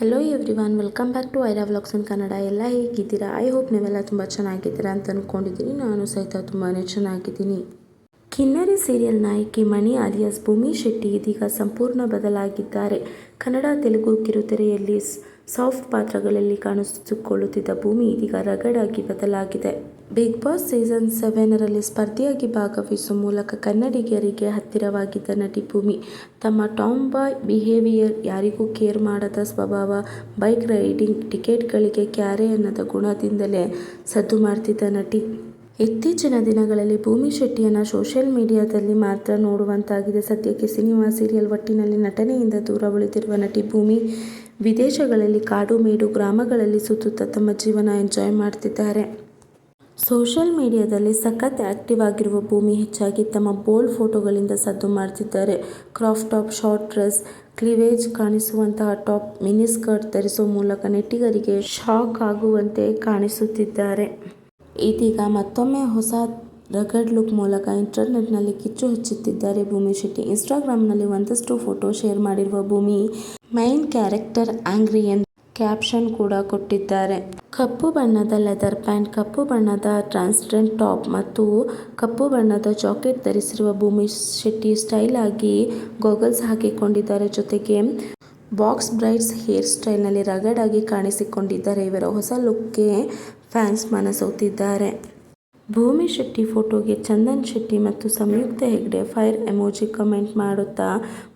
Hello everyone welcome back to Aira vlogs in Kannada ಎಲ್ಲ ಹೇಗಿದ್ದೀರಾ? I hope ನೀವೆಲ್ಲ ತುಂಬ ಚೆನ್ನಾಗಿದ್ದೀರಾ ಅಂತ ಅಂದ್ಕೊಂಡಿದ್ದೀನಿ ನಾನು ಸಹಿತ ತುಂಬಾ ಚೆನ್ನಾಗಿದ್ದೀನಿ. ಕಿನ್ನರಿ ಸೀರಿಯಲ್ ನಾಯಕಿ ಮಣಿ ಅಲಿಯಾಸ್ ಭೂಮಿ ಶೆಟ್ಟಿ ಇದೀಗ ಸಂಪೂರ್ಣ ಬದಲಾಗಿದ್ದಾರೆ. ಕನ್ನಡ, ತೆಲುಗು ಕಿರುತೆರೆಯಲ್ಲಿ ಸಾಫ್ಟ್ ಪಾತ್ರಗಳಲ್ಲಿ ಕಾಣಿಸಿಕೊಳ್ಳುತ್ತಿದ್ದ ಭೂಮಿ ಇದೀಗ ರಗಡಾಗಿ ಬದಲಾಗಿದೆ. ಬಿಗ್ ಬಾಸ್ ಸೀಸನ್ ಸೆವೆನರಲ್ಲಿ ಸ್ಪರ್ಧಿಯಾಗಿ ಭಾಗವಹಿಸುವ ಮೂಲಕ ಕನ್ನಡಿಗರಿಗೆ ಹತ್ತಿರವಾಗಿದ್ದ ನಟಿ ಭೂಮಿ, ತಮ್ಮ ಟಾಮ್ ಬಾಯ್ ಬಿಹೇವಿಯರ್ ಯಾರಿಗೂ ಕೇರ್ ಮಾಡದ ಸ್ವಭಾವ, ಬೈಕ್ ರೈಡಿಂಗ್ ಟಿಕೆಟ್ಗಳಿಗೆ ಕ್ಯಾರೆ ಅನ್ನದ ಗುಣದಿಂದಲೇ ಸದ್ದು ಮಾಡ್ತಿದ್ದ ನಟಿ. ಇತ್ತೀಚಿನ ದಿನಗಳಲ್ಲಿ ಭೂಮಿ ಶೆಟ್ಟಿಯನ್ನು ಸೋಷಿಯಲ್ ಮೀಡಿಯಾದಲ್ಲಿ ಮಾತ್ರ ನೋಡುವಂತಾಗಿದೆ. ಸದ್ಯಕ್ಕೆ ಸಿನಿಮಾ ಸೀರಿಯಲ್ ಒಟ್ಟಿನಲ್ಲಿ ನಟನೆಯಿಂದ ದೂರ ಉಳಿದಿರುವ ನಟಿ ಭೂಮಿ ವಿದೇಶಗಳಲ್ಲಿ ಕಾಡು ಮೇಡು ಗ್ರಾಮಗಳಲ್ಲಿ ಸುತ್ತುತ್ತಾ ತಮ್ಮ ಜೀವನ ಎಂಜಾಯ್ ಮಾಡ್ತಿದ್ದಾರೆ. ಸೋಷಿಯಲ್ ಮೀಡಿಯಾದಲ್ಲಿ ಸಖತ್ ಆಕ್ಟಿವ್ ಆಗಿರುವ ಭೂಮಿ ಹೆಚ್ಚಾಗಿ ತಮ್ಮ ಬೋಲ್ಡ್ ಫೋಟೋಗಳಿಂದ ಸದ್ದು ಮಾಡ್ತಿದ್ದಾರೆ. Crop top, short dress, cleavage ಕಾಣಿಸುವಂತಹ top, mini skirt ಧರಿಸುವ ಮೂಲಕ ನೆಟ್ಟಿಗರಿಗೆ ಶಾಕ್ ಆಗುವಂತೆ ಕಾಣಿಸುತ್ತಿದ್ದಾರೆ. ಇದೀಗ ಮತ್ತೊಮ್ಮೆ ಹೊಸ ರಗಡ್ ಲುಕ್ ಮೂಲಕ ಇಂಟರ್ನೆಟ್ನಲ್ಲಿ ಕಿಚ್ಚು ಹಚ್ಚುತ್ತಿದ್ದಾರೆ ಭೂಮಿ ಶೆಟ್ಟಿ. ಇನ್ಸ್ಟಾಗ್ರಾಮ್ನಲ್ಲಿ ಒಂದಷ್ಟು ಫೋಟೋ ಶೇರ್ ಮಾಡಿರುವ ಭೂಮಿ ಮೈನ್ ಕ್ಯಾರೆಕ್ಟರ್ ಆಂಗ್ರಿ ಎಂದು ಕ್ಯಾಪ್ಷನ್ ಕೂಡ ಕೊಟ್ಟಿದ್ದಾರೆ. ಕಪ್ಪು ಬಣ್ಣದ ಲೆದರ್ ಪ್ಯಾಂಟ್ ಕಪ್ಪು ಬಣ್ಣದ ಟ್ರಾನ್ಸ್ಪರೆಂಟ್ ಟಾಪ್ ಮತ್ತು ಕಪ್ಪು ಬಣ್ಣದ ಜಾಕೆಟ್ ಧರಿಸಿರುವ ಭೂಮಿ ಶೆಟ್ಟಿ ಸ್ಟೈಲ್ ಆಗಿ ಗೋಗಲ್ಸ್ ಹಾಕಿಕೊಂಡಿದ್ದಾರೆ. ಜೊತೆಗೆ ಬಾಕ್ಸ್ ಬ್ರೈಟ್ಸ್ ಹೇರ್ ಸ್ಟೈಲ್ನಲ್ಲಿ ರಗಡ್ ಆಗಿ ಕಾಣಿಸಿಕೊಂಡಿದ್ದಾರೆ. ಇವರ ಹೊಸ ಲುಕ್ಗೆ ಫ್ಯಾನ್ಸ್ ಮನಸೋತಿದ್ದಾರೆ. ಭೂಮಿ ಶೆಟ್ಟಿ ಫೋಟೋಗೆ ಚಂದನ್ ಶೆಟ್ಟಿ ಮತ್ತು Samyuktha Hegde fire emoji comment ಮಾಡುತ್ತಾ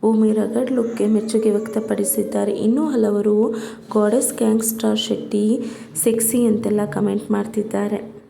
ಭೂಮಿ ರಗಡ್ ಲುಕ್ಗೆ ಮೆಚ್ಚುಗೆ ವ್ಯಕ್ತಪಡಿಸಿದ್ದಾರೆ. ಇನ್ನೂ ಹಲವರು goddess gang star Shetty sexy ಅಂತೆಲ್ಲ ಕಮೆಂಟ್ ಮಾಡ್ತಿದ್ದಾರೆ.